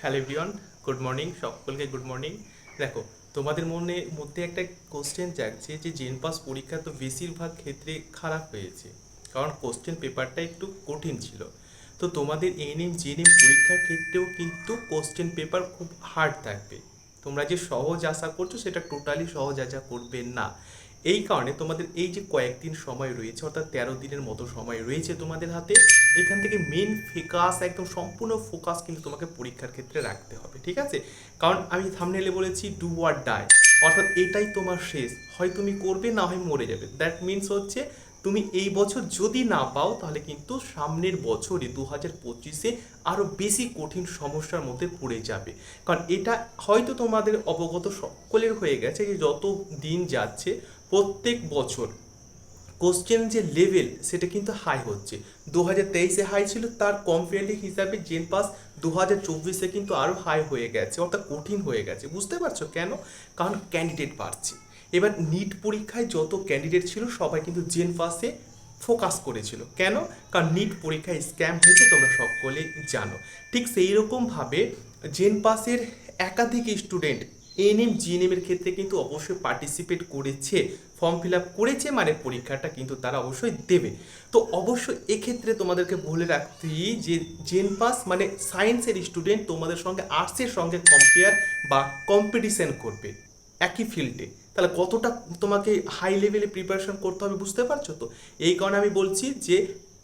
Hello everyone, good morning, সকলকে good morning. দেখো, তোমাদের মনে, মধ্যে একটা কোশ্চেন জাগছে যে জেন পাস পরীক্ষা তো বেশিরভাগ ক্ষেত্রে খারাপ হয়েছে। কারণ কোশ্চেন পেপারটা একটু কঠিন ছিল। তো তোমাদের এনএম জেএনএম পরীক্ষার ক্ষেত্রেও কিন্তু কোশ্চেন পেপার খুব হার্ড থাকবে। তোমরা যে সহজ আশা করছ, সেটা টোটালি সহজ আশা করবে না। এই কারণে তোমাদের এই যে কয়েকদিন সময় রয়েছে, অর্থাৎ তেরো দিনের মতো সময় রয়েছে তোমাদের হাতে, এখান থেকে মেন ফোকাস একদম সম্পূর্ণ ফোকাস কিন্তু তোমাকে পরীক্ষার ক্ষেত্রে রাখতে হবে, ঠিক আছে? কারণ আমি থামনেলে বলেছি ডু আর ডাই অর্থাৎ এটাই তোমার শেষ, হয় তুমি করবে না হয় মরে যাবে। দ্যাট মিনস হচ্ছে তুমি এই বছর যদি না পাও, তাহলে কিন্তু সামনের বছরে দু হাজার পঁচিশে আরও বেশি কঠিন সমস্যার মধ্যে পড়ে যাবে। কারণ এটা হয়তো তোমাদের অবগত সকলের হয়ে গেছে যে যত দিন যাচ্ছে, প্রত্যেক বছর কোশ্চেন যে লেভেল সেটা কিন্তু হাই হচ্ছে। দু হাজার তেইশে হাই ছিল, তার কম্পারেটিভ হিসাবে জেন পাস দু হাজার চব্বিশে কিন্তু আরও হাই হয়ে গেছে, অর্থাৎ কঠিন হয়ে গেছে। বুঝতে পারছ কেন? কারণ ক্যান্ডিডেট বাড়ছে। এবার নিট পরীক্ষায় যত ক্যান্ডিডেট ছিল, সবাই কিন্তু জেন পাসে ফোকাস করেছিল। কেন? কারণ নিট পরীক্ষায় স্ক্যাম হয়েছে, তোমরা সকলে জানো। ঠিক সেই রকমভাবে জেন পাসের একাধিক স্টুডেন্ট এনএম জিএনএম এর ক্ষেত্রে কিন্তু অবশ্যই পার্টিসিপেট করেছে ফর্ম ফিল আপ করেছে মানে পরীক্ষাটা কিন্তু তারা অবশ্যই দেবে। তো অবশ্যই এক্ষেত্রে তোমাদেরকে বলে রাখতেই যে জেন পাস মানে সায়েন্সের স্টুডেন্ট তোমাদের সঙ্গে আর্টসের সঙ্গে কম্পেয়ার বা কম্পিটিশন করবে, একই ফিল্ডে তাহলে কতটা তোমাকে হাই লেভেলে প্রিপারেশন করতে হবে বুঝতে পারছ তো? এই কারণে আমি বলছি যে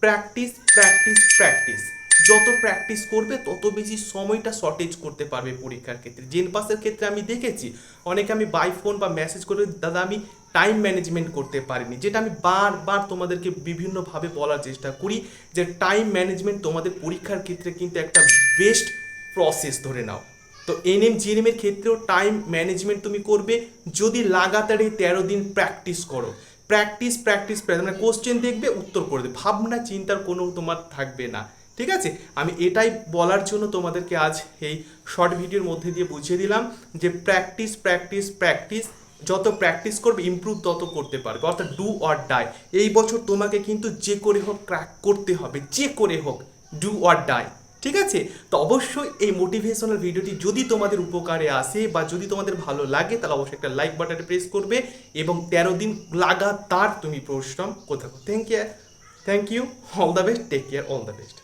প্র্যাকটিস প্র্যাকটিস প্র্যাকটিস যত প্র্যাকটিস করবে, তত বেশি সময়টা শর্টেজ করতে পারবে পরীক্ষার ক্ষেত্রে। জেন পাসের ক্ষেত্রে আমি দেখেছি, অনেকে আমি বাই ফোন বা মেসেজ করে, দাদা, আমি টাইম ম্যানেজমেন্ট করতে পারিনি। যেটা আমি বারবার তোমাদেরকে বিভিন্নভাবে বলার চেষ্টা করি যে টাইম ম্যানেজমেন্ট তোমাদের পরীক্ষার ক্ষেত্রে কিন্তু একটা বেস্ট প্রসেস ধরে নাও। তো এনএম জিএনএম এর ক্ষেত্রেও টাইম ম্যানেজমেন্ট তুমি করবে, যদি লাগাতার এই তেরো দিন প্র্যাকটিস করো। প্র্যাকটিস প্র্যাকটিস মানে কোশ্চেন দেখবে, উত্তর করে দেবে। ভাবনা, চিন্তার কোনো তোমার থাকবে না। ঠিক আছে? আমি এটাই বলার জন্য তোমাদেরকে আজ এই শর্ট ভিডিওর মধ্যে দিয়ে বুঝিয়ে দিলাম যে প্র্যাকটিস প্র্যাকটিস প্র্যাকটিস যত প্র্যাকটিস করবে ইমপ্রুভ তত করতে পারবে। অর্থাৎ ডু অর ডাই এই বছর তোমাকে কিন্তু যে করে হোক ক্র্যাক করতে হবে, যে করে হোক ডু অর ডাই ঠিক আছে? তো অবশ্যই এই মোটিভেশনাল ভিডিওটি যদি তোমাদের উপকারে আসে বা যদি তোমাদের ভালো লাগে, তাহলে অবশ্যই একটা লাইক বাটনে প্রেস করবে এবং তেরো দিন লাগাতার তুমি পরিশ্রম করতে থাকো। Thank you thank you all the best take care all the best